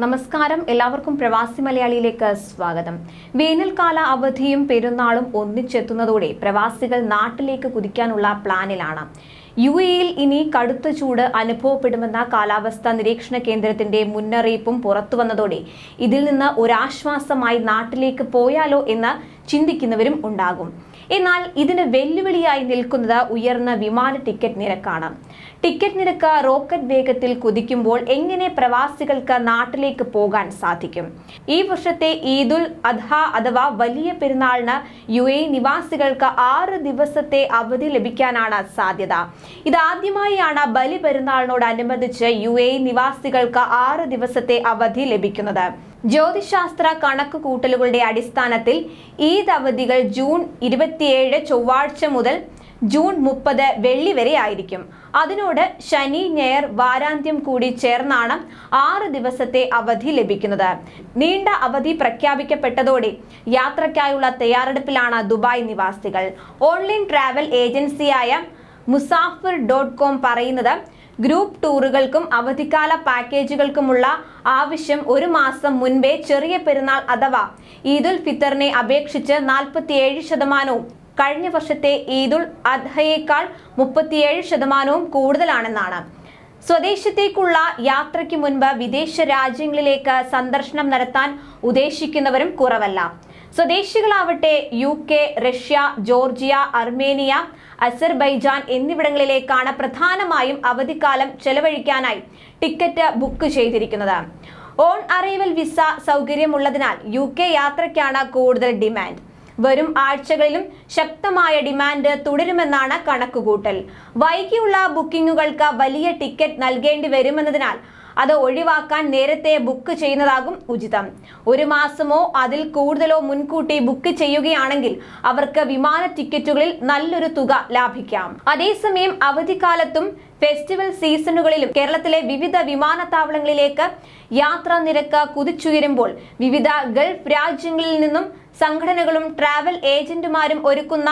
നമസ്കാരം. എല്ലാവർക്കും പ്രവാസി മലയാളിയിലേക്ക് സ്വാഗതം. വേനൽക്കാല അവധിയും പെരുന്നാളും ഒന്നിച്ചെത്തുന്നതോടെ പ്രവാസികൾ നാട്ടിലേക്ക് കുതിക്കാനുള്ള പ്ലാനിലാണ്. യു എയിൽ ഇനി കടുത്ത ചൂട് അനുഭവപ്പെടുമെന്ന കാലാവസ്ഥാ നിരീക്ഷണ കേന്ദ്രത്തിന്റെ മുന്നറിയിപ്പും പുറത്തുവന്നതോടെ ഇതിൽ നിന്ന് ഒരാശ്വാസമായി നാട്ടിലേക്ക് പോയാലോ എന്ന് ചിന്തിക്കുന്നവരും ഉണ്ടാകും. എന്നാൽ ഇതിന് വെല്ലുവിളിയായി നിൽക്കുന്നത് ഉയർന്ന വിമാന ടിക്കറ്റ് നിരക്കാണ്. ടിക്കറ്റ് നിരക്ക് റോക്കറ്റ് വേഗത്തിൽ കുതിക്കുമ്പോൾ എങ്ങനെ പ്രവാസികൾക്ക് നാട്ടിലേക്ക് പോകാൻ സാധിക്കും? ഈ വർഷത്തെ ഈദുൽ അദ്ഹ അഥവാ വലിയ പെരുന്നാളിന് യു എ നിവാസികൾക്ക് ആറ് ദിവസത്തെ അവധി ലഭിക്കാനാണ് സാധ്യത. ഇതാദ്യമായാണ് ബലി പെരുന്നാളിനോടനുബന്ധിച്ച് യു എ നിവാസികൾക്ക് ആറ് ദിവസത്തെ അവധി ലഭിക്കുന്നത്. ജ്യോതിശാസ്ത്ര കണക്ക് കൂട്ടലുകളുടെ അടിസ്ഥാനത്തിൽ ഈ അവധികൾ ജൂൺ ഇരുപത്തിയേഴ് ചൊവ്വാഴ്ച മുതൽ ജൂൺ മുപ്പത് വെള്ളി വരെ ആയിരിക്കും. അതിനോട് ശനി ഞെയർ വാരാന്ത്യം കൂടി ചേർന്നാണ് ആറ് ദിവസത്തെ അവധി ലഭിക്കുന്നത്. നീണ്ട അവധി പ്രഖ്യാപിക്കപ്പെട്ടതോടെ യാത്രയ്ക്കായുള്ള തയ്യാറെടുപ്പിലാണ് ദുബായ് നിവാസികൾ. ഓൺലൈൻ ട്രാവൽ ഏജൻസിയായ മുസാഫിർ ഡോട്ട് കോം പറയുന്നത് ഗ്രൂപ്പ് ടൂറുകൾക്കും അവധിക്കാല പാക്കേജുകൾക്കുമുള്ള ആവശ്യം ഒരു മാസം മുൻപേ ചെറിയ പെരുന്നാൾ അഥവാ ഈദുൽ ഫിത്തറിനെ അപേക്ഷിച്ച് നാൽപ്പത്തിയേഴ് ശതമാനവും കഴിഞ്ഞ വർഷത്തെ ഈദുൽ അദ്ഹയേക്കാൾ മുപ്പത്തിയേഴ് ശതമാനവും കൂടുതലാണെന്നാണ്. സ്വദേശത്തേക്കുള്ള യാത്രയ്ക്ക് മുൻപ് വിദേശ രാജ്യങ്ങളിലേക്ക് സന്ദർശനം നടത്താൻ ഉദ്ദേശിക്കുന്നവരും കുറവല്ല. സ്വദേശികളാവട്ടെ U K Russia Georgia Armenia Azerbaijan എന്നിവിടങ്ങളിലേക്കാണ് പ്രധാനമായും അവധിക്കാലം ചെലവഴിക്കാനായി ടിക്കറ്റ് ബുക്ക് ചെയ്തിരിക്കുന്നത്. ഓൺ അറൈവൽ വിസ സൗകര്യമുള്ളതിനാൽ യു കെ യാത്രയ്ക്കാണ് കൂടുതൽ ഡിമാൻഡ്. വരും ആഴ്ചകളിലും ശക്തമായ ഡിമാൻഡ് തുടരുമെന്നാണ് കണക്കുകൂട്ടൽ. വൈകിയുള്ള ബുക്കിങ്ങുകൾക്ക് വലിയ ടിക്കറ്റ് നൽകേണ്ടി വരുമെന്നതിനാൽ അത് ഒഴിവാക്കാൻ നേരത്തെ ബുക്ക് ചെയ്യുന്നതാകും ഉചിതം. ഒരു മാസമോ അതിൽ കൂടുതലോ മുൻകൂട്ടി ബുക്ക് ചെയ്യുകയാണെങ്കിൽ അവർക്ക് വിമാന ടിക്കറ്റുകളിൽ നല്ലൊരു തുക ലാഭിക്കാം. അതേസമയം അവധിക്കാലത്തും ഫെസ്റ്റിവൽ സീസണുകളിലും കേരളത്തിലെ വിവിധ വിമാനത്താവളങ്ങളിലേക്ക് യാത്രാ നിരക്ക് കുതിച്ചുയരുമ്പോൾ വിവിധ ഗൾഫ് രാജ്യങ്ങളിൽ നിന്നും സംഘടനകളും ട്രാവൽ ഏജന്റുമാരും ഒരുക്കുന്ന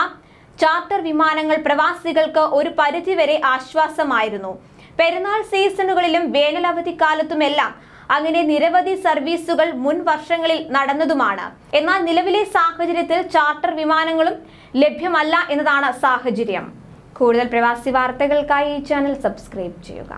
ചാർട്ടർ വിമാനങ്ങൾ പ്രവാസികൾക്ക് ഒരു പരിധിവരെ ആശ്വാസമായിരുന്നു. പെരുന്നാൾ സീസണുകളിലും വേനലവധി കാലത്തുമെല്ലാം അങ്ങനെ നിരവധി സർവീസുകൾ മുൻ വർഷങ്ങളിൽ നടന്നതുമാണ്. എന്നാൽ നിലവിലെ സാഹചര്യത്തിൽ ചാർട്ടർ വിമാനങ്ങളും ലഭ്യമല്ല എന്നതാണ് സാഹചര്യം. കൂടുതൽ പ്രവാസി വാർത്തകൾക്കായി ഈ ചാനൽ സബ്സ്ക്രൈബ് ചെയ്യുക.